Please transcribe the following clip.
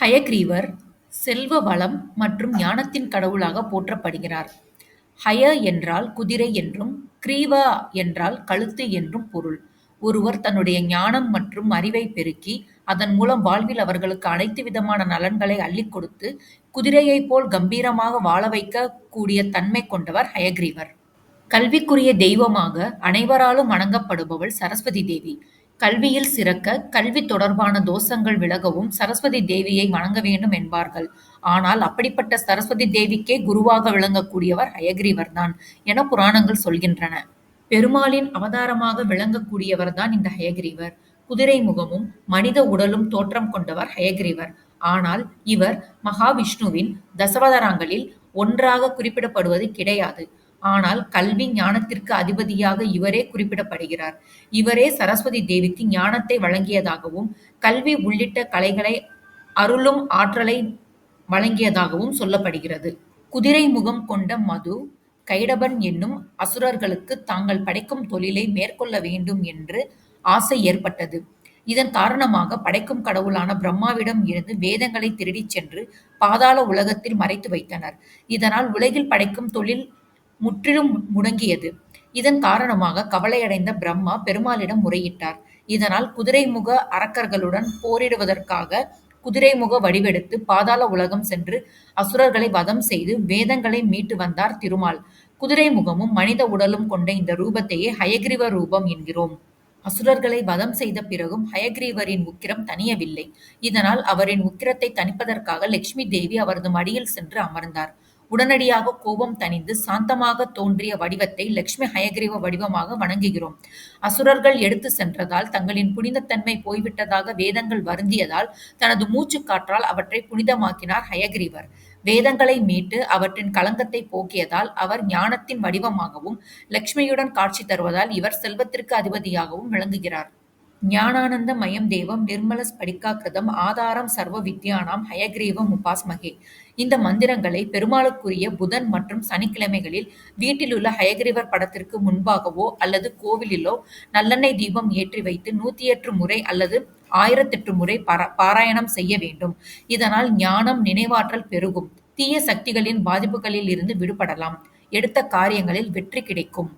ஹயக்ரீவர் செல்வ வளம் மற்றும் ஞானத்தின் கடவுளாக போற்றப்படுகிறார். ஹய என்றால் குதிரை என்றும், கிரீவ என்றால் கழுத்து என்றும் பொருள். ஒருவர் தன்னுடைய ஞானம் மற்றும் அறிவைப் பெருக்கி, அதன் மூலம் வாழ்வில் அவர்களுக்கு அனைத்து விதமான நலன்களை அள்ளிக் கொடுத்து, குதிரையைப் போல் கம்பீரமாக வாழ வைக்க கூடிய தன்மை கொண்டவர் ஹயக்ரீவர். கல்விக்குரிய தெய்வமாக அனைவராலும் வணங்கப்படுபவள் சரஸ்வதி தேவி. கல்வியில் சிறக்க, கல்வி தொடர்பான தோஷங்கள் விலகவும் சரஸ்வதி தேவியை வணங்க வேண்டும் என்பார்கள். ஆனால் அப்படிப்பட்ட சரஸ்வதி தேவிக்கே குருவாக விளங்கக்கூடியவர் என புராணங்கள் சொல்கின்றன. பெருமாளின் அவதாரமாக விளங்கக்கூடியவர்தான் இந்த ஹயக்ரீவர். குதிரை முகமும், மனித உடலும் தோற்றம் கொண்டவர் ஹயக்ரீவர். ஆனால் இவர் மகாவிஷ்ணுவின் தசாவதாரங்களில் ஒன்றாகக் குறிப்பிடப்படுவது கிடையாது. ஆனால் கல்வி, ஞானத்திற்கு அதிபதியாக இவரே குறிப்பிடப்படுகிறார். இவரே சரஸ்வதி தேவிக்கு ஞானத்தை வழங்கியதாகவும், கல்வி உள்ளிட்ட கலைகளை அருளும் ஆற்றலை வழங்கியதாகவும் சொல்லப்படுகிறது. குதிரை முகம் கொண்ட மது, கைடபன் என்னும் அசுரர்களுக்கு தாங்கள் படைக்கும் தொழிலை மேற்கொள்ள வேண்டும் என்று ஆசை ஏற்பட்டது. இதன் காரணமாக படைக்கும் கடவுளான பிரம்மாவிடம் இருந்து வேதங்களை திருடிச் சென்று பாதாள உலகத்தில் மறைத்து வைத்தனர். இதனால் உலகில் படைக்கும் தொழில் முற்றிலும் முடங்கியது. இதன் காரணமாக கவலையடைந்த பிரம்மா பெருமாளிடம் முறையிட்டார். இதனால் குதிரை முக அரக்கர்களுடன் போரிடுவதற்காக குதிரை முக வடிவெடுத்து பாதாள உலகம் சென்று அசுரர்களை வதம் செய்து வேதங்களை மீட்டு வந்தார் திருமால். குதிரை முகமும், மனித உடலும் கொண்ட இந்த ரூபத்தையே ஹயக்ரீவ ரூபம் என்கிறோம். அசுரர்களை வதம் செய்த பிறகும் ஹயக்ரீவரின் உக்கிரம் தணியவில்லை. இதனால் அவரின் உக்கிரத்தைத் தணிப்பதற்காக லட்சுமி தேவி அவரது மடியில் சென்று அமர்ந்தார். உடனடியாக கோபம் தணிந்து சாந்தமாக தோன்றிய வடிவத்தை லட்சுமி ஹயக்கிரீவ வடிவமாக வணங்குகிறோம். அசுரர்கள் எடுத்து சென்றதால் தங்களின் புனிதத்தன்மை போய்விட்டதாக வேதங்கள் வருந்தியதால் தனது மூச்சு காற்றால் அவற்றை புனிதமாக்கினார் ஹயக்கிரீவர். வேதங்களை மீட்டு அவற்றின் களங்கத்தை போக்கியதால் அவர் ஞானத்தின் வடிவமாகவும், லட்சுமியுடன் காட்சி தருவதால் இவர் செல்வத்திற்கு அதிபதியாகவும் விளங்குகிறார். ஞானானந்த மயம் தேவம் நிர்மல ஸ்படிகாக்ருதம் ஆதாரம் சர்வ வித்யானாம் ஹயக்ரீவம் உபாஸ்மகே இந்த மந்திரங்களை பெருமாளுக்குரிய புதன் மற்றும் சனிக்கிழமைகளில் வீட்டிலுள்ள ஹயக்ரீவர் படத்திற்கு முன்பாகவோ அல்லது கோவிலிலோ நல்லெண்ணெய் தீபம் ஏற்றி வைத்து நூத்தி எட்டு முறை அல்லது ஆயிரத்தெட்டு முறை பாராயணம் செய்ய வேண்டும். இதனால் ஞானம், நினைவாற்றல் பெருகும். தீய சக்திகளின் பாதிப்புகளில் இருந்து விடுபடலாம். எடுத்த காரியங்களில் வெற்றி கிடைக்கும்.